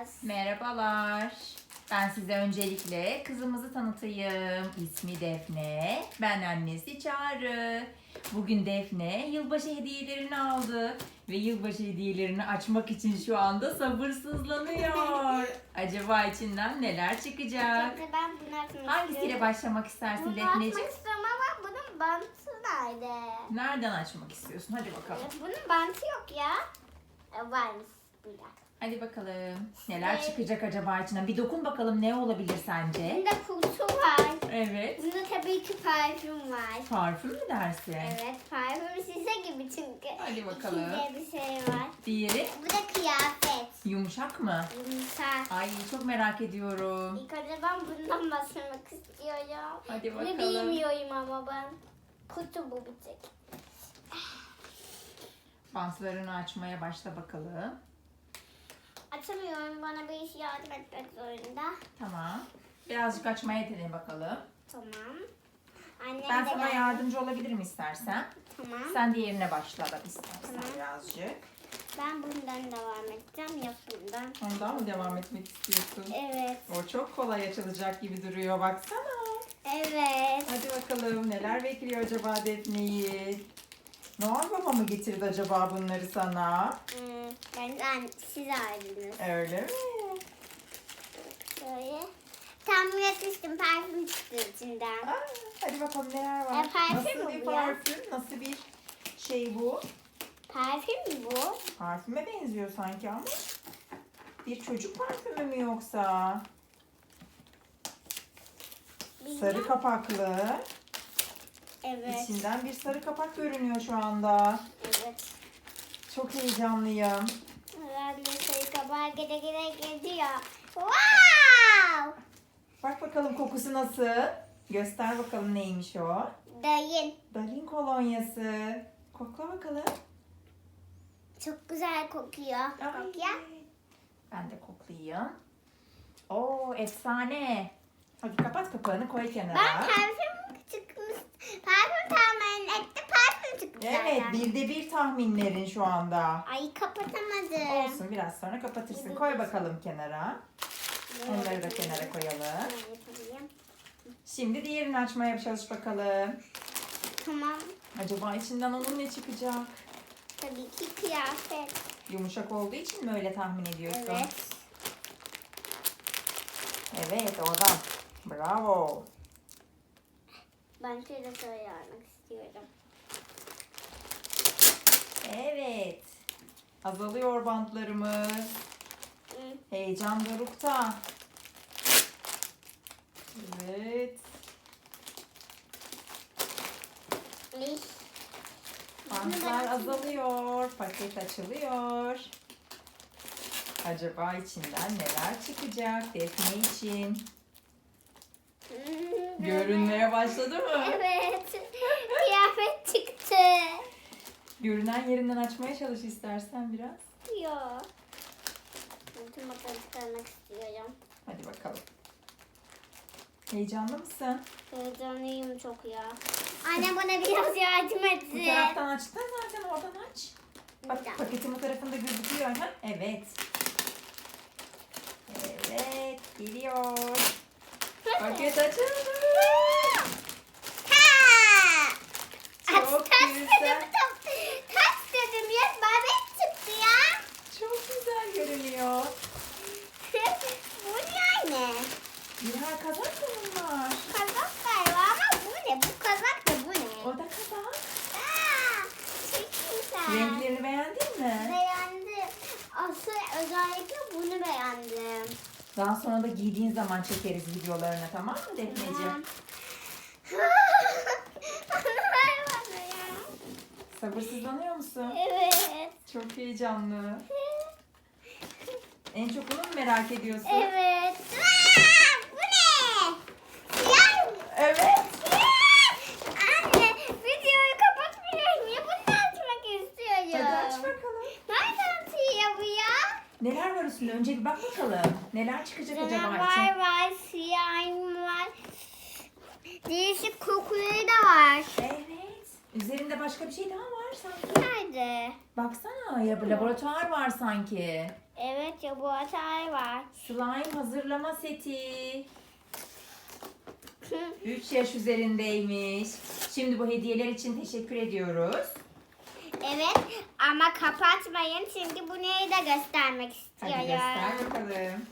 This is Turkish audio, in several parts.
açıyoruz. Merhabalar. Ben size öncelikle kızımızı tanıtayım. İsmi Defne. Ben annesi Çağrı. Bugün Defne yılbaşı hediyelerini aldı. Ve yılbaşı hediyelerini açmak için şu anda sabırsızlanıyor. Acaba içinden neler çıkacak? Şimdi ben bunu açmak Hangisiyle istiyorum. başlamak istersin Bunu Defneciğim? açmak istiyorum ama bunun bantı nerede? Nereden açmak istiyorsun? Hadi bakalım. Bunun bantı yok ya. E, varmış. Bir dakika. Hadi bakalım. Neler Evet. çıkacak acaba içinden? Bir dokun bakalım ne olabilir sence? Bunda kutu var. Evet. Bunda tabii ki parfüm var. Parfüm mü dersin? Evet parfüm şişe gibi çünkü. Hadi bakalım. İçinde bir şey var. Diğeri Bu da kıyafet. yumuşak mı? Yumuşak. Ay çok merak ediyorum. İlk önce ben bundan başlamak istiyorum. Hadi Bunu bakalım. bilmiyorum ama ben. Kutu bu bir tek. Bantlarını açmaya başla bakalım. Açamıyorum bana bir iş yardım etmek zorunda. Tamam. Birazcık açmaya dene bakalım. Tamam. Annem Ben de sana geldi. yardımcı olabilirim istersen. Tamam. Sen diğerine başla da istersen Tamam. birazcık. Ben bundan devam edeceğim. Yok bundan. Ondan mı devam etmek istiyorsun? Evet. O çok kolay açılacak gibi duruyor baksana. Evet. Hadi bakalım neler bekliyor acaba Defne'yi? Noel Baba mı getirdi acaba bunları sana? Hmm, benden siz ayrılın. Öyle mi? Şöyle. Tahmin etmiştim parfüm çıktı içinden. Aa, hadi bakalım neler var. E, parfüm Nasıl bir bu ya? parfüm? Nasıl bir şey bu? Parfüm mü bu? Parfüme benziyor sanki ama. Bir çocuk parfümü mü yoksa? Bilmem. Sarı kapaklı. Evet. İçinden bir sarı kapak görünüyor şu anda. Evet. Çok heyecanlıyım. Ben de sayı kabağa gide gide gidiyor. Wow! Bak bakalım kokusu nasıl? Göster bakalım neymiş o. Dayın. Dalin kolonyası. Kokla bakalım. Çok güzel kokuyor. Ay. Kokuyor. Ben de koklayayım. Oo efsane. Hadi kapat kapağını koy kenara. Ben parfüm çıkmış. Parfüm tahmin etti. Parfüm çıktı Evet zaten. birde bir tahminlerin şu anda. Ay kapatamadım. Olsun biraz sonra kapatırsın. Koy bakalım kenara. Onları da kenara koyalım. Şimdi diğerini açmaya çalış bakalım. Tamam. Acaba içinden onun ne çıkacak? Tabii ki kıyafet. Yumuşak olduğu için mi öyle tahmin ediyorsun? Evet. Evet oradan. Bravo. Ben şöyle söylemek istiyorum. Evet. Azalıyor bantlarımız. Heyecan dorukta. Evet. Bantlar azalıyor. Paket açılıyor. Acaba içinden neler çıkacak Defne için? Hmm, Görünmeye başladı mı? Evet. Kıyafet çıktı. Görünen yerinden açmaya çalış istersen biraz. Yok. Bütün makarayı çıkarmak istiyorum. Hadi bakalım. Heyecanlı mısın? Heyecanlıyım çok ya. Anne bana biraz yardım Bu etsin. taraftan açtın zaten oradan aç. Bak dakika. paketin bu tarafında gözüküyor. Ha? Evet. Evet geliyor. Paket açıldı. Ha! Çok Aç, taş güzel. dedim, taş, taş dedim ya. Babet çıktı ya. Çok güzel görünüyor. bu ne anne? Birer kazak mı bunlar? Kazak galiba ama bu ne? Bu kazak da bu O ne? da kazak. Aa, çok güzel. Renklerini beğendin mi? Beğendim. Asıl özellikle bunu beğendim. Daha sonra da giydiğin zaman çekeriz videolarını tamam mı Defneciğim? Sabırsızlanıyor musun? Evet. Çok heyecanlı. En çok onu mu merak ediyorsun? Evet. Aa, bu ne? Siyah. Evet. Anne videoyu kapatmıyorum. Niye bunu açmak istiyorum? Hadi aç bakalım. Nereden siyah bu ya? Neler var üstünde? Önce bir bak bakalım. Neler çıkacak acaba? Canavar var, siyah var. Değişik kokuları da var. Evet. Üzerinde başka bir şey daha var. sanki. Nerede? Baksana ya bir laboratuvar var sanki. Evet ya bu hatay var. Slime hazırlama seti. 3 yaş üzerindeymiş. Şimdi bu hediyeler için teşekkür ediyoruz. evet ama kapatmayın çünkü bu neyi de göstermek Hadi istiyorum. göster bakalım.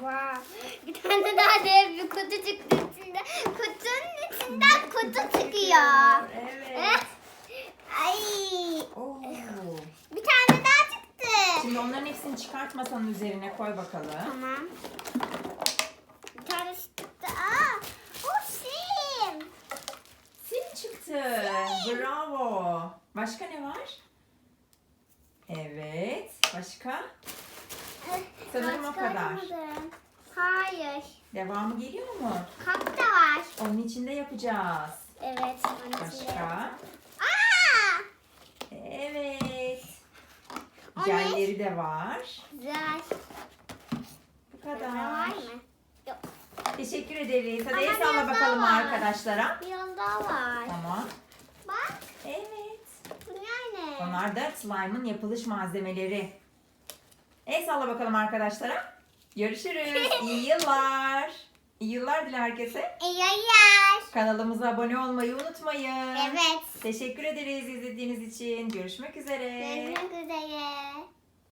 Wow. Bir tane daha dev bir kutu çıktı içinde. Kutunun içinden kutu çıkıyor. Evet. Ay. Oo. Bir tane daha çıktı. Şimdi onların hepsini çıkart masanın üzerine koy bakalım. Tamam. Bir tane çıktı. Aa, o sim. Çıktı. Bravo. Başka ne var? Evet. Başka? Sanırım o kadar. Hayır. Devamı geliyor mu? Kap da var. Onun içinde yapacağız. Evet. Başka? Aa! Evet. O ne? Jelleri de var. Güzel. Bu Burada kadar. var mı? Yok. Teşekkür ederiz. Hadi Ama el salla biraz daha bakalım var. arkadaşlara. Biraz daha var. Tamam. Bak. Evet. Bunlar ne? Onlar da slime'ın yapılış malzemeleri. El salla bakalım arkadaşlara. Görüşürüz. İyi yıllar. İyi yıllar dile herkese. İyi yer. Kanalımıza abone olmayı unutmayın. Evet. Teşekkür ederiz izlediğiniz için. Görüşmek üzere. Görüşmek üzere.